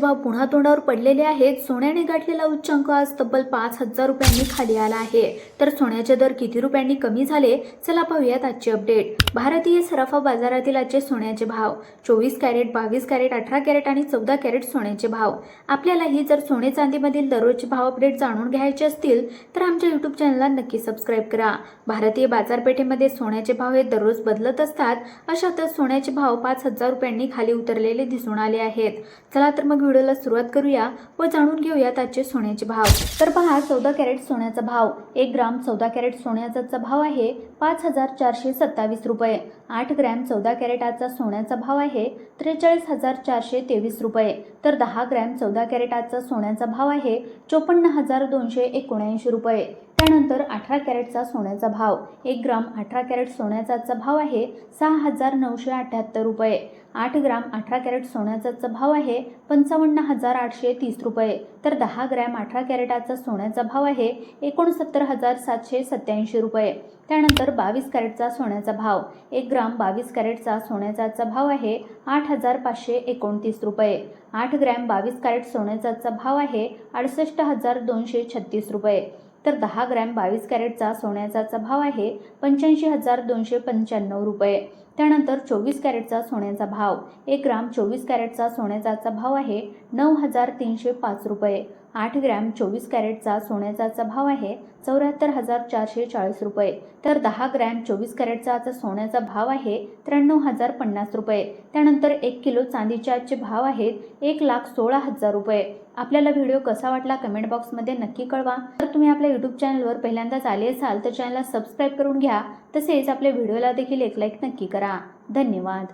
भाव पुन्हा तोंडावर पडलेले आहेत. सोन्याने गाठलेला उच्चांक आज तब्बल पाच हजार रुपयांनी खाली आला आहे. तर सोन्याचे दर किती रुपयांनी कमी झाले? चला पाहूयात आजचे अपडेट. भारतीय सराफा बाजारातील आजचे सोन्याचे भाव. चोवीस कॅरेट बावीस कॅरेट अठरा कॅरेट आणि चौदा कॅरेट सोन्याचे भाव. आपल्यालाही जर सोने चांदीमधील दररोजचे भाव अपडेट जाणून घ्यायचे असतील तर आमच्या यूट्यूब चॅनलला नक्की सबस्क्राईब करा. भारतीय बाजारपेठेमध्ये सोन्याचे भाव हे दररोज बदलत असतात अशातच सोन्याचे भाव पाच हजार रुपयांनी खाली उतरलेले दिसून आले आहेत. चला तर मग व्हिडिओला सुरुवात करूया व जाणून घेऊयात आजचे सोन्याचे भाव. तर पहा चौदा कॅरेट सोन्याचा भाव. एक ग्राम चौदा कॅरेट सोन्याचा भाव आहे पाच हजार चारशे सत्तावीस रुपये. आठ ग्रॅम चौदा कॅरेट आजचा सोन्याचा भाव आहे त्रेचाळीस हजार चारशे तेवीस रुपये. तर दहा ग्रॅम चौदा कॅरेट आजचा सोन्याचा भाव आहे चोपन्न हजार दोनशे एकोणऐंशी रुपये. त्यानंतर अठरा कॅरेटचा सोन्याचा भाव एक ग्राम अठरा कॅरेट सोन्याचा भाव आहे सहा हजार नऊशे अठ्ठ्याहत्तर रुपये. आठ ग्राम अठरा कॅरेट सोन्याचा भाव आहे पंचावन्न हजार आठशे तीस रुपये. तर दहा ग्रॅम अठरा कॅरेटाचा सोन्याचा भाव आहे एकोणसत्तर हजार सातशे सत्याऐंशी रुपये. त्यानंतर बावीस कॅरेटचा सोन्याचा भाव एक ग्राम बावीस कॅरेटचा सोन्याचा भाव आहे आठ हजार पाचशे एकोणतीस रुपये. आठ ग्रॅम बावीस कॅरेट सोन्याचा भाव आहे अडुसष्ट हजार दोनशे छत्तीस रुपये. तर दहा ग्रॅम बावीस कॅरेटचा सोन्याचा भाव आहे पंच्याऐंशी हजार दोनशे पंच्याण्णव रुपये. त्यानंतर चोवीस कॅरेटचा सोन्याचा भाव. एक ग्राम चोवीस कॅरेटचा सोन्याचा भाव आहे नऊ हजार तीनशे पाच रुपये. आठ ग्रॅम चोवीस कॅरेटचा सोन्याचा भाव आहे चौऱ्याहत्तर हजार चारशे चाळीस रुपये. तर दहा ग्रॅम चोवीस कॅरेटचा सोन्याचा भाव आहे त्र्याण्णव हजार पन्नास रुपये. त्यानंतर एक किलो चांदीच्या आजचे भाव आहेत एक लाख सोळा हजार रुपये. आपल्याला व्हिडिओ कसा वाटला कमेंट बॉक्समध्ये नक्की कळवा. तर तुम्ही आपल्या यूट्यूब चॅनलवर पहिल्यांदाच आले असाल तर चॅनलला सबस्क्राईब करून घ्या. तसेच आपल्या व्हिडिओला देखील एक लाईक नक्की करा. धन्यवाद.